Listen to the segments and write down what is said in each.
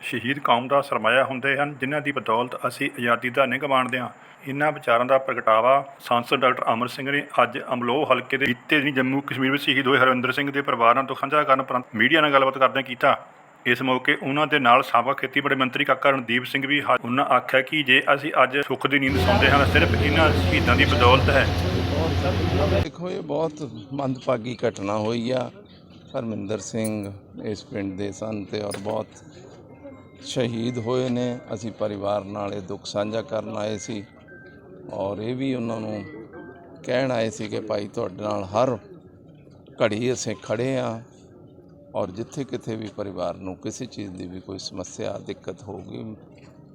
ਸ਼ਹੀਦ ਕੌਮ ਦਾ ਸਰਮਾਇਆ ਹੁੰਦੇ ਹਨ, ਜਿਨ੍ਹਾਂ ਦੀ ਬਦੌਲਤ ਅਸੀਂ ਆਜ਼ਾਦੀ ਦਾ ਨਿੱਘ ਮਾਣਦੇ ਹਾਂ। ਇਨ੍ਹਾਂ ਵਿਚਾਰਾਂ ਦਾ ਪ੍ਰਗਟਾਵਾ ਸਾਂਸਦ ਡਾਕਟਰ ਅਮਰ ਸਿੰਘ ਨੇ ਅੱਜ ਅਮਲੋਹ ਹਲਕੇ ਦੇ ਬੀਤੇ ਦਿਨੀ ਜੰਮੂ ਕਸ਼ਮੀਰ ਵਿੱਚ ਸ਼ਹੀਦ ਹੋਏ ਹਰਵਿੰਦਰ ਸਿੰਘ ਦੇ ਪਰਿਵਾਰਾਂ ਤੋਂ ਸਾਂਝਾ ਕਰਨ ਉਪਰੰਤ ਮੀਡੀਆ ਨਾਲ ਗੱਲਬਾਤ ਕਰਦਿਆਂ ਕੀਤਾ। ਇਸ ਮੌਕੇ ਉਹਨਾਂ ਦੇ ਨਾਲ ਸਾਬਕਾ ਖੇਤੀਬਾੜੀ ਮੰਤਰੀ ਕਾਕਾ ਰਣਦੀਪ ਸਿੰਘ ਵੀ ਹਾਜ਼ਰ। ਉਹਨਾਂ ਆਖਿਆ ਕਿ ਜੇ ਅਸੀਂ ਅੱਜ ਸੁੱਖ ਦੀ ਨੀਂਦ ਸੌਂਦੇ ਹਾਂ ਸਿਰਫ ਇਹਨਾਂ ਸ਼ਹੀਦਾਂ ਦੀ ਬਦੌਲਤ ਹੈ। ਦੇਖੋ, ਇਹ ਬਹੁਤ ਮੰਦਭਾਗੀ ਘਟਨਾ ਹੋਈ ਆ। ਹਰਮਿੰਦਰ ਸਿੰਘ ਇਸ ਪਿੰਡ ਦੇ ਸਨ ਤੇ ਔਰ ਬਹੁਤ ਸ਼ਹੀਦ ਹੋਏ ਨੇ। ਅਸੀਂ ਪਰਿਵਾਰ ਨਾਲ ਇਹ ਦੁੱਖ ਸਾਂਝਾ ਕਰਨ ਆਏ ਸੀ ਔਰ ਇਹ ਵੀ ਉਹਨਾਂ ਨੂੰ ਕਹਿਣ ਆਏ ਸੀ ਕਿ ਭਾਈ ਤੁਹਾਡੇ ਨਾਲ ਹਰ ਘੜੀ ਅਸੀਂ ਖੜੇ ਆ ਔਰ ਜਿੱਥੇ ਕਿਤੇ ਵੀ ਪਰਿਵਾਰ ਨੂੰ ਕਿਸੇ ਚੀਜ਼ ਦੀ ਵੀ ਕੋਈ ਸਮੱਸਿਆ, ਦਿੱਕਤ ਹੋਊਗੀ,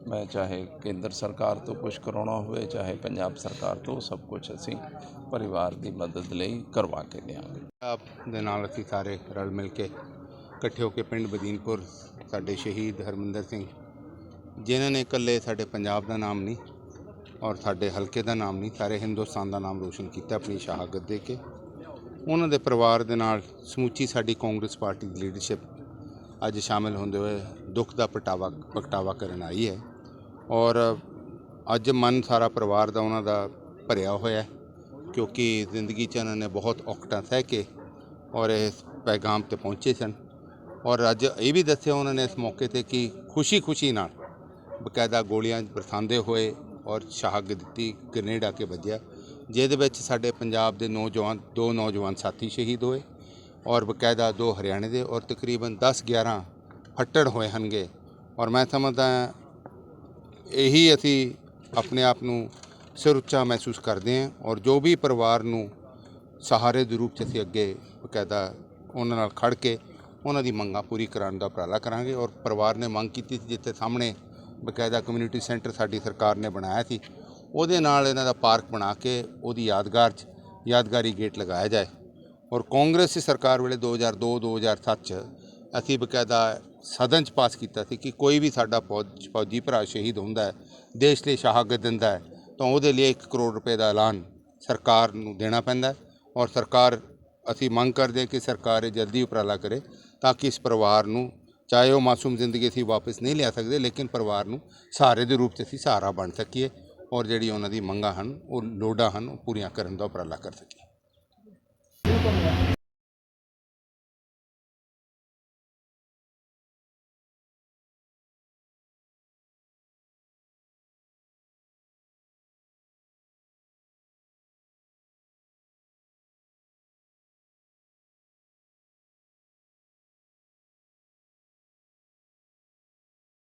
ਮੈਂ ਚਾਹੇ ਕੇਂਦਰ ਸਰਕਾਰ ਤੋਂ ਕੁਝ ਕਰਾਉਣਾ ਹੋਵੇ, ਚਾਹੇ ਪੰਜਾਬ ਸਰਕਾਰ ਤੋਂ, ਸਭ ਕੁਝ ਅਸੀਂ ਪਰਿਵਾਰ ਦੀ ਮਦਦ ਲਈ ਕਰਵਾ ਕੇ ਦਿਆਂਗੇ। ਆਪ ਦੇ ਨਾਲ ਅਸੀਂ ਸਾਰੇ ਰਲ ਮਿਲ ਕੇ ਇਕੱਠੇ ਹੋ ਕੇ ਪਿੰਡ ਬਦੀਨਪੁਰ, ਸਾਡੇ ਸ਼ਹੀਦ ਹਰਮਿੰਦਰ ਸਿੰਘ। ਜਿਨ੍ਹਾਂ ਨੇ ਇਕੱਲੇ ਸਾਡੇ ਪੰਜਾਬ ਦਾ ਨਾਮ ਨਹੀਂ ਔਰ ਸਾਡੇ ਹਲਕੇ ਦਾ ਨਾਮ ਨਹੀਂ, ਸਾਰੇ ਹਿੰਦੁਸਤਾਨ ਦਾ ਨਾਮ ਰੋਸ਼ਨ ਕੀਤਾ ਆਪਣੀ ਸ਼ਹਾਦਤ ਦੇ ਕੇ। ਉਹਨਾਂ ਦੇ ਪਰਿਵਾਰ ਦੇ ਨਾਲ ਸਮੁੱਚੀ ਸਾਡੀ ਕਾਂਗਰਸ ਪਾਰਟੀ ਦੀ ਲੀਡਰਸ਼ਿਪ ਅੱਜ ਸ਼ਾਮਿਲ ਹੁੰਦੇ ਹੋਏ ਦੁੱਖ ਦਾ ਪ੍ਰਗਟਾਵਾ ਪ੍ਰਗਟਾਵਾ ਕਰਨ ਆਈ ਹੈ। ਔਰ ਅੱਜ ਮਨ ਸਾਰਾ ਪਰਿਵਾਰ ਦਾ ਉਹਨਾਂ ਦਾ ਭਰਿਆ ਹੋਇਆ ਕਿਉਂਕਿ ਜ਼ਿੰਦਗੀ 'ਚ ਉਹਨਾਂ ਨੇ ਬਹੁਤ ਔਕਟਾਂ ਸਹਿ ਕੇ ਔਰ ਇਸ ਪੈਗਾਮ ਤੇ ਪਹੁੰਚੇ ਸਨ। ਔਰ ਅੱਜ ਇਹ ਵੀ ਦੱਸਿਆ ਉਹਨਾਂ ਨੇ ਇਸ ਮੌਕੇ ਤੇ ਕਿ ਖੁਸ਼ੀ-ਖੁਸ਼ੀ ਨਾਲ ਬਕਾਇਦਾ ਗੋਲੀਆਂ ਬਰਸਾਉਂਦੇ ਹੋਏ ਔਰ ਸ਼ਹਾਦਤ ਦਿੱਤੀ, ਗ੍ਰਨੇਡ ਆ ਕੇ ਵੱਜਿਆ। ਜਿਹਦੇ ਵਿੱਚ ਸਾਡੇ ਪੰਜਾਬ ਦੇ ਨੌਜਵਾਨ, ਦੋ ਨੌਜਵਾਨ ਸਾਥੀ ਸ਼ਹੀਦ ਹੋਏ ਔਰ ਬਕਾਇਦਾ ਦੋ ਹਰਿਆਣੇ ਦੇ ਔਰ ਤਕਰੀਬਨ 10-11 ਫੱਟੜ ਹੋਏ ਹਨਗੇ ਔਰ ਮੈਂ ਸਮਝਦਾ ਇਹੀ ਅਸੀਂ ਆਪਣੇ ਆਪ ਨੂੰ ਸਿਰ ਉੱਚਾ ਮਹਿਸੂਸ ਕਰਦੇ ਹਾਂ ਔਰ ਜੋ ਵੀ ਪਰਿਵਾਰ ਨੂੰ ਸਹਾਰੇ ਦੇ ਰੂਪ 'ਚ ਅਸੀਂ ਅੱਗੇ ਬਕਾਇਦਾ ਉਹਨਾਂ ਨਾਲ ਖੜ ਕੇ ਉਹਨਾਂ ਦੀ ਮੰਗਾਂ ਪੂਰੀ ਕਰਾਉਣ ਦਾ ਉਪਰਾਲਾ ਕਰਾਂਗੇ ਔਰ ਪਰਿਵਾਰ ਨੇ ਮੰਗ ਕੀਤੀ ਸੀ ਜਿੱਥੇ ਸਾਹਮਣੇ ਬਕਾਇਦਾ ਕਮਿਊਨਿਟੀ ਸੈਂਟਰ ਸਾਡੀ ਸਰਕਾਰ ਨੇ ਬਣਾਇਆ ਸੀ, ਉਹਦੇ ਨਾਲ ਇਹਨਾਂ ਦਾ ਪਾਰਕ ਬਣਾ ਕੇ ਉਹਦੀ ਯਾਦਗਾਰ 'ਚ ਯਾਦਗਾਰੀ ਗੇਟ ਲਗਾਇਆ ਜਾਏ। ਔਰ ਕਾਂਗਰਸ ਦੀ ਸਰਕਾਰ ਵੇਲੇ 2002 2007 ਚ ਅਸੀਂ ਬਕਾਇਦਾ ਸਦਨ ਚ ਪਾਸ ਕੀਤਾ ਸੀ ਕਿ ਕੋਈ ਵੀ ਸਾਡਾ ਫੌਜ, ਫੌਜੀ ਭਰਾ ਸ਼ਹੀਦ ਹੁੰਦਾ ਹੈ, ਦੇਸ਼ ਲਈ ਸ਼ਹਾਦਤ ਦਿੰਦਾ ਹੈ, ਤਾਂ ਉਹਦੇ ਲਈ 1 ਕਰੋੜ ਰੁਪਏ ਦਾ ਐਲਾਨ ਸਰਕਾਰ ਨੂੰ ਦੇਣਾ ਪੈਂਦਾ ਔਰ ਸਰਕਾਰ ਅਸੀਂ ਮੰਗ ਕਰਦੇ ਹਾਂ ਕਿ ਸਰਕਾਰ ਇਹ ਜਲਦੀ ਉਪਰਾਲਾ ਕਰੇ ਤਾਂ ਕਿ ਇਸ ਪਰਿਵਾਰ ਨੂੰ, ਚਾਹੇ ਉਹ ਮਾਸੂਮ ਜ਼ਿੰਦਗੀ ਅਸੀਂ ਵਾਪਸ ਨਹੀਂ ਲਿਆ ਸਕਦੇ, ਲੇਕਿਨ ਪਰਿਵਾਰ ਨੂੰ ਸਹਾਰੇ ਦੇ ਰੂਪ 'ਚ ਅਸੀਂ ਸਹਾਰਾ ਬਣ ਸਕੀਏ ਔਰ ਜਿਹੜੀ ਉਹਨਾਂ ਦੀ ਮੰਗਾਂ ਹਨ, ਉਹ ਲੋੜਾਂ ਹਨ, ਉਹ ਪੂਰੀਆਂ ਕਰਨ ਦਾ ਉਪਰਾਲਾ ਕਰ ਸਕੀਏ।